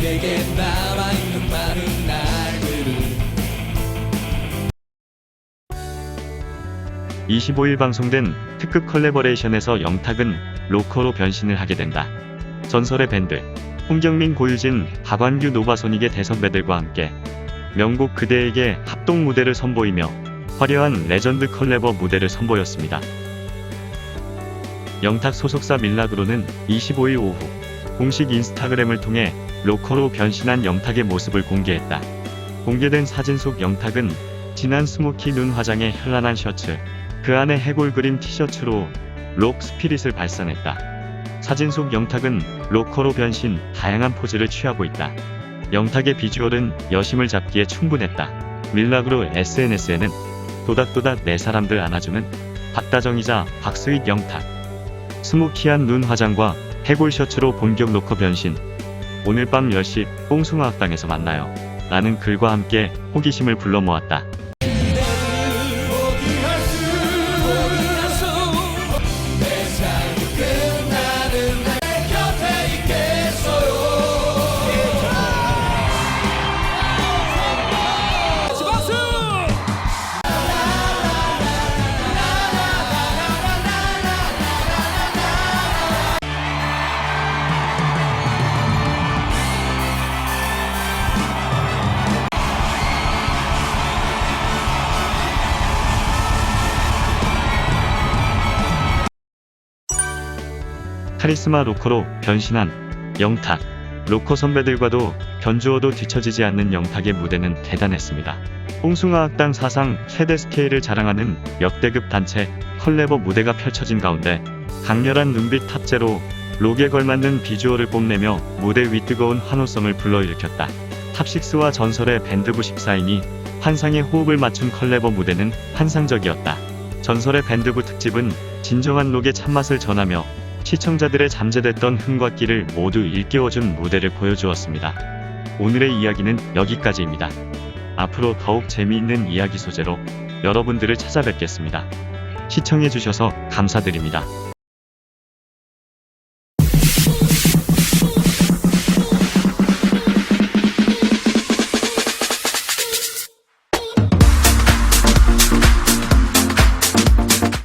내게 남아있는 많은 날들을 25일 방송된 특급 컬래버레이션에서 영탁은 로커로 변신을 하게 된다. 전설의 밴드 홍경민 고유진 박완규 노바소닉의 대선배들과 함께 명곡 그대에게 합동 무대를 선보이며 화려한 레전드 컬래버 무대를 선보였습니다. 영탁 소속사 밀락으로는 25일 오후 공식 인스타그램을 통해 로커로 변신한 영탁의 모습을 공개했다. 공개된 사진 속 영탁은 진한 스모키 눈 화장에 현란한 셔츠, 그 안에 해골 그림 티셔츠로 록 스피릿을 발산했다. 사진 속 영탁은 로커로 변신 다양한 포즈를 취하고 있다. 영탁의 비주얼은 여심을 잡기에 충분했다. 밀락으로 SNS에는 도닥도닥 내 사람들 안아주는 박다정이자 박스윗 영탁 스모키한 눈 화장과 해골 셔츠로 본격 로커 변신 오늘 밤 10시 뽕숭아 학당에서 만나요 라는 글과 함께 호기심을 불러 모았다. 카리스마 로커로 변신한 영탁. 로커 선배들과도 견주어도 뒤처지지 않는 영탁의 무대는 대단했습니다. 뽕숭아 학당 사상 최대 스케일을 자랑하는 역대급 단체 컬래버 무대가 펼쳐진 가운데 강렬한 눈빛 탑재로 록에 걸맞는 비주얼을 뽐내며 무대 위 뜨거운 환호성을 불러일으켰다. 탑식스와 전설의 밴드부 14인이 환상의 호흡을 맞춘 컬래버 무대는 환상적이었다. 전설의 밴드부 특집은 진정한 록의 참맛을 전하며 시청자들의 잠재됐던 흥과 끼를 모두 일깨워준 무대를 보여주었습니다. 오늘의 이야기는 여기까지입니다. 앞으로 더욱 재미있는 이야기 소재로 여러분들을 찾아뵙겠습니다. 시청해주셔서 감사드립니다.